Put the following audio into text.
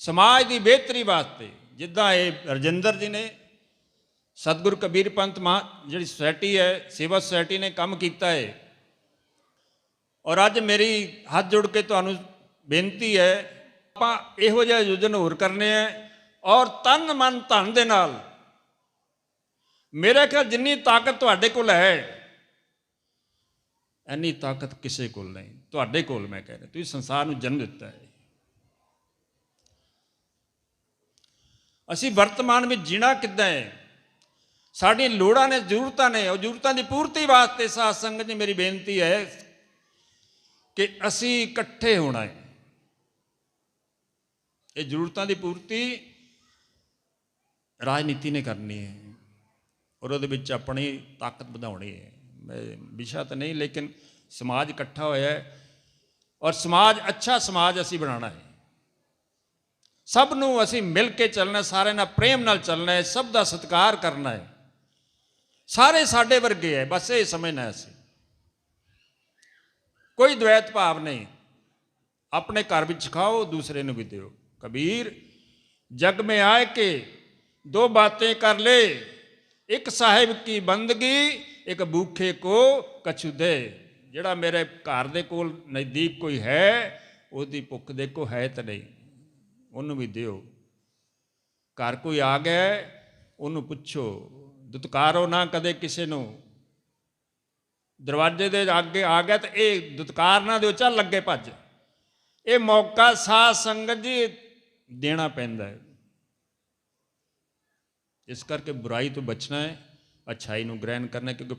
ਸਮਾਜ ਦੀ ਬਿਹਤਰੀ ਵਾਸਤੇ, ਜਿੱਦਾਂ ਇਹ ਰਜਿੰਦਰ ਜੀ ਨੇ, ਸਤਿਗੁਰੂ ਕਬੀਰ ਪੰਥ ਮਹਾ, ਜਿਹੜੀ ਸੁਸਾਇਟੀ ਹੈ, ਸੇਵਾ ਸੁਸਾਇਟੀ ਨੇ ਕੰਮ ਕੀਤਾ ਹੈ। ਔਰ ਅੱਜ ਮੇਰੀ ਹੱਥ ਜੋੜ ਕੇ ਤੁਹਾਨੂੰ ਬੇਨਤੀ ਹੈ, ਆਪਾਂ ਇਹੋ ਜਿਹਾ ਆਯੋਜਨ ਹੋਰ ਕਰਨੇ ਆ ਔਰ ਤਨ ਮਨ ਧਨ ਦੇ ਨਾਲ, ਮੇਰੇ ਖਿਆਲ ਜਿੰਨੀ ਤਾਕਤ ਤੁਹਾਡੇ ਕੋਲ ਹੈ ਐਨੀ ਤਾਕਤ ਕਿਸੇ ਕੋਲ ਨਹੀਂ, ਤੁਹਾਡੇ ਕੋਲ ਮੈਂ ਕਹਿ ਰਿਹਾ, ਤੁਸੀਂ ਸੰਸਾਰ ਨੂੰ ਜਨਮ ਦਿੱਤਾ ਹੈ। ਅਸੀਂ ਵਰਤਮਾਨ ਵਿੱਚ ਜੀਣਾ ਕਿੱਦਾਂ ਹੈ? ਸਾਡੀਆਂ ਲੋੜਾਂ ਨੇ, ਜ਼ਰੂਰਤਾਂ ਨੇ, ਉਹ ਜ਼ਰੂਰਤਾਂ ਦੀ ਪੂਰਤੀ ਵਾਸਤੇ ਸਾਧ ਸੰਗਤ ਜੀ ਮੇਰੀ ਬੇਨਤੀ ਹੈ ਕਿ ਅਸੀਂ ਇਕੱਠੇ ਹੋਣਾ ਹੈ। ਇਹ ਜ਼ਰੂਰਤਾਂ ਦੀ ਪੂਰਤੀ ਰਾਜਨੀਤੀ ਨੇ ਕਰਨੀ ਹੈ ਔਰ ਉਹਦੇ ਵਿੱਚ ਆਪਣੀ ਤਾਕਤ ਵਧਾਉਣੀ ਹੈ। ਮੈਂ ਵਿਸ਼ਾ ਤਾਂ ਨਹੀਂ, ਲੇਕਿਨ ਸਮਾਜ ਇਕੱਠਾ ਹੋਇਆ ਹੈ ਔਰ ਸਮਾਜ, ਅੱਛਾ ਸਮਾਜ ਅਸੀਂ ਬਣਾਉਣਾ ਹੈ। ਸਭ ਨੂੰ ਅਸੀਂ ਮਿਲ ਕੇ ਚੱਲਣਾ, ਸਾਰਿਆਂ ਨਾਲ ਪ੍ਰੇਮ ਨਾਲ ਚੱਲਣਾ ਹੈ, ਸਭ ਦਾ ਸਤਿਕਾਰ ਕਰਨਾ ਹੈ। ਸਾਰੇ ਸਾਡੇ ਵਰਗੇ ਹੈ, ਬਸ ਇਹ ਸਮਝਣਾ ਅਸੀਂ। ਕੋਈ ਦ્વੈਤ ਭਾਵ ਨਹੀਂ। ਆਪਣੇ ਘਰ ਵਿੱਚ ਖਾਓ ਦੂਸਰੇ ਨੂੰ ਵੀ ਦਿਓ। ਕਬੀਰ, ਜਗ ਮੇ ਆਏ ਕੇ ਦੋ ਬਾतें ਕਰ ਲੈ। ਇੱਕ ਸਾਹਿਬ ਕੀ ਬੰਦਗੀ, ਇੱਕ ਭੂਖੇ ਕੋ ਕਛੂ ਦੇ। ਜਿਹੜਾ ਮੇਰੇ ਘਰ ਦੇ ਕੋਲ ਨਜ਼ਦੀਕ ਕੋਈ ਹੈ, ਉਹਦੀ ਭੁੱਖ ਦੇ ਦੇਖੋ ਹੈ ਤਾਂ ਨਹੀਂ। ਉਹਨੂੰ ਵੀ ਦਿਓ। ਘਰ ਕੋਈ ਆ ਗਿਆ, ਉਹਨੂੰ ਪੁੱਛੋ, ਦੁਤਕਾਰੋ ਨਾ ਕਦੇ ਕਿਸੇ ਨੂੰ। ਦਰਵਾਜ਼ੇ ਦੇ ਅੱਗੇ ਆ ਗਿਆ ਤੇ ਇਹ ਦੁਤਕਾਰ ਨਾ ਦਿਓ, ਚੱਲ ਲੱਗੇ ਭੱਜ। ਇਹ ਮੌਕਾ ਸਾਧ ਸੰਗਤ ਜੀ ਦੇਣਾ ਪੈਂਦਾ ਹੈ। ਇਸ ਕਰਕੇ ਬੁਰਾਈ ਤੋਂ ਬਚਣਾ ਹੈ, ਅਛਾਈ ਨੂੰ ਗ੍ਰਹਿਣ ਕਰਨਾ ਕਿਉਂਕਿ